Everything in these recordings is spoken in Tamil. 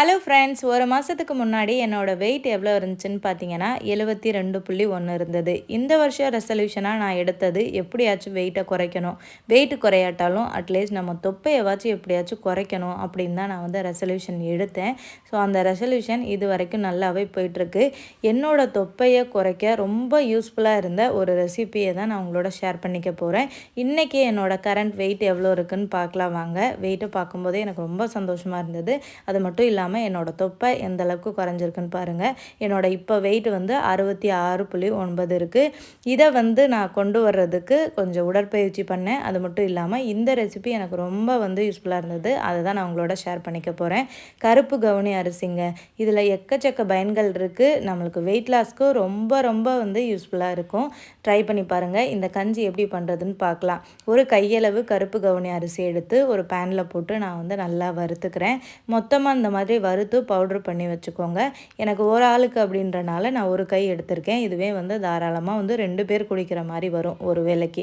ஹலோ ஃப்ரெண்ட்ஸ் ஒரு மாதத்துக்கு முன்னாடி என்னோடய வெயிட் எவ்வளோ இருந்துச்சுன்னு பார்த்தீங்கன்னா எழுபத்தி ரெண்டு புள்ளி ஒன்று இருந்தது. இந்த வருஷம் ரெசல்யூஷனாக நான் எடுத்தது எப்படியாச்சும் வெயிட்டை குறைக்கணும். வெயிட் குறையாட்டாலும் அட்லீஸ்ட் நம்ம தொப்பையவாச்சும் எப்படியாச்சும் குறைக்கணும் அப்படின்னு தான் நான் வந்து ரெசல்யூஷன் எடுத்தேன். ஸோ அந்த ரெசல்யூஷன் இது வரைக்கும் நல்லாவே போயிட்டுருக்கு. என்னோடய தொப்பையை குறைக்க ரொம்ப யூஸ்ஃபுல்லாக இருந்த ஒரு ரெசிபியை தான் நான் உங்களோட ஷேர் பண்ணிக்க போகிறேன் இன்றைக்கி என்னோடய கரண்ட் வெயிட் எவ்வளோ இருக்குன்னு பார்க்கலாம் வாங்க. வெயிட்டை பார்க்கும்போதே எனக்கு ரொம்ப சந்தோஷமாக இருந்தது. அது மட்டும் இல்லாமல் இல்லாமல் என்னோடய தொப்பை எந்த அளவுக்கு குறைஞ்சிருக்குன்னு பாருங்கள் என்னோடய இப்போ வெயிட் வந்து அறுபத்தி ஆறு புள்ளி ஒன்பது இருக்குது இதை வந்து நான் கொண்டு வர்றதுக்கு கொஞ்சம் உடற்பயிற்சி பண்ணேன். அது மட்டும் இல்லாமல் இந்த ரெசிபி எனக்கு ரொம்ப வந்து யூஸ்ஃபுல்லாக இருந்தது. அதை தான் நான் உங்களோட ஷேர் பண்ணிக்க போகிறேன் கருப்பு கவுனி அரிசிங்க. இதில் எக்கச்சக்க பயன்கள் இருக்குது நம்மளுக்கு வெயிட் லாஸ்க்கு ரொம்ப ரொம்ப வந்து யூஸ்ஃபுல்லாக இருக்கும். ட்ரை பண்ணி பாருங்கள் இந்த கஞ்சி எப்படி பண்ணுறதுன்னு பார்க்கலாம் ஒரு கையளவு கருப்பு கவுனி அரிசி எடுத்து ஒரு பேனில் போட்டு நான் வந்து நல்லா வறுத்துக்கிறேன். மொத்தமாக இந்த மாதிரி மாதிரி வறுத்து பவுட்ரு பண்ணி வச்சுக்கோங்க. எனக்கு ஒரு ஆளுக்கு அப்படின்றனால நான் ஒரு கை எடுத்திருக்கேன். இதுவே வந்து தாராளமாக வந்து ரெண்டு பேர் குடிக்கிற மாதிரி வரும் ஒரு வேலைக்கு.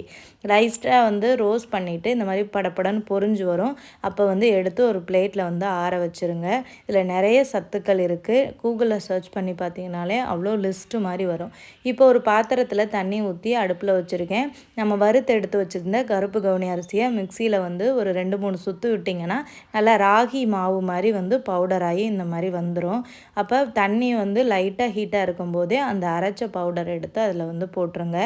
ரைஸ்டாக வந்து ரோஸ்ட் பண்ணிவிட்டு இந்த மாதிரி படப்படன்னு பொறிஞ்சு வரும். அப்போ வந்து எடுத்து ஒரு பிளேட்டில் வந்து ஆற வச்சுருங்க. இதில் நிறைய சத்துக்கள் இருக்குது கூகுளில் சர்ச் பண்ணி பார்த்தீங்கனாலே அவ்வளோ லிஸ்ட்டு மாதிரி வரும். இப்போ ஒரு பாத்திரத்தில் தண்ணி ஊற்றி அடுப்பில் வச்சுருக்கேன். நம்ம வறுத்து எடுத்து வச்சுருந்த கருப்பு கவுனி அரிசியை மிக்சியில் வந்து ஒரு ரெண்டு மூணு சுற்று விட்டிங்கன்னா நல்லா ராகி மாவு மாதிரி வந்து பவுடர் பவுடர் ஆகி இந்த மாதிரி வந்துடும் அப்போ தண்ணி வந்து லைட்டாக ஹீட்டாக இருக்கும்போதே அந்த அரைச்ச பவுடர் எடுத்து அதில் வந்து போட்டுருங்க.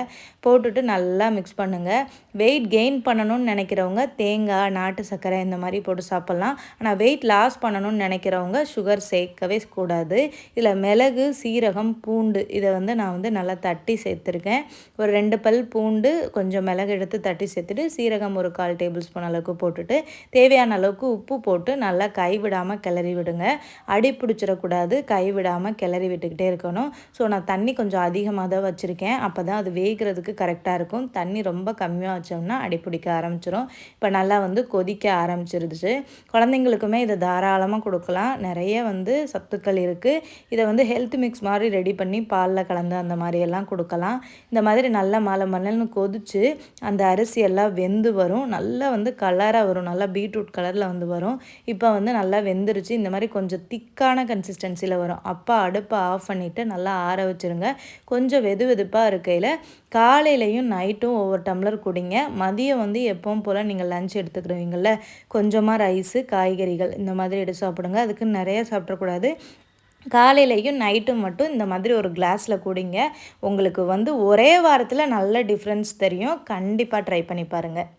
போட்டுட்டு நல்லா மிக்ஸ் பண்ணுங்கள் வெயிட் கெயின் பண்ணணும்னு நினைக்கிறவங்க தேங்காய் நாட்டு சர்க்கரை இந்த மாதிரி போட்டு சாப்பிட்லாம். ஆனால் வெயிட் லாஸ் பண்ணணும்னு நினைக்கிறவங்க சுகர் சேர்க்கவே கூடாது. இதில் மிளகு சீரகம் பூண்டு இதை வந்து நான் வந்து நல்லா தட்டி சேர்த்துருக்கேன். ஒரு ரெண்டு பல் பூண்டு கொஞ்சம் மிளகு எடுத்து தட்டி சேர்த்துட்டு சீரகம் ஒரு கால் டேபிள் ஸ்பூன் அளவுக்கு போட்டுட்டு தேவையான அளவுக்கு உப்பு போட்டு நல்லா கைவிடாமல் கிளறி விடுங்க. வச்சுக்கோங்க அடி பிடிச்சிடக்கூடாது கை விடாமல் கிளறி விட்டுக்கிட்டே இருக்கணும். ஸோ நான் தண்ணி கொஞ்சம் அதிகமாக தான் வச்சுருக்கேன். அப்போ தான் அது வேகிறதுக்கு கரெக்டாக இருக்கும். தண்ணி ரொம்ப கம்மியாக வச்சோம்னா அடி பிடிக்க ஆரம்பிச்சிடும் இப்போ நல்லா வந்து கொதிக்க ஆரம்பிச்சிருச்சு. குழந்தைங்களுக்குமே இதை தாராளமாக கொடுக்கலாம். நிறைய வந்து சத்துக்கள் இருக்குது இதை வந்து ஹெல்த் மிக்ஸ் மாதிரி ரெடி பண்ணி பாலில் கலந்து அந்த மாதிரியெல்லாம் கொடுக்கலாம். இந்த மாதிரி நல்லா மலை மலன்னு கொதித்து அந்த அரிசி எல்லாம் வெந்து வரும். நல்லா வந்து கலராக வரும். நல்லா பீட்ரூட் கலரில் வந்து வரும். இப்போ வந்து நல்லா வெந்துருச்சு. இந்த மாதிரி கொஞ்சம் திக்கான கன்சிஸ்டன்சியில் வரும். அப்போ அடுப்பை ஆஃப் பண்ணிவிட்டு நல்லா ஆற வச்சுருங்க. கொஞ்சம் வெது வெதுப்பாக இருக்கையில் காலையிலையும் நைட்டும் ஒவ்வொரு டம்ளர் குடிங்க. மதியம் வந்து எப்பவும் போல் நீங்கள் லஞ்ச் எடுத்துக்கிறவங்கள கொஞ்சமாக ரைஸு காய்கறிகள் இந்த மாதிரி எடுத்து சாப்பிடுங்க. அதுக்கு நிறைய சாப்பிடக்கூடாது. காலையிலையும் நைட்டும் மட்டும் இந்த மாதிரி ஒரு கிளாஸில் குடிங்க. உங்களுக்கு வந்து ஒரே வாரத்தில் நல்ல டிஃப்ரென்ஸ் தெரியும். கண்டிப்பாக ட்ரை பண்ணி பாருங்கள்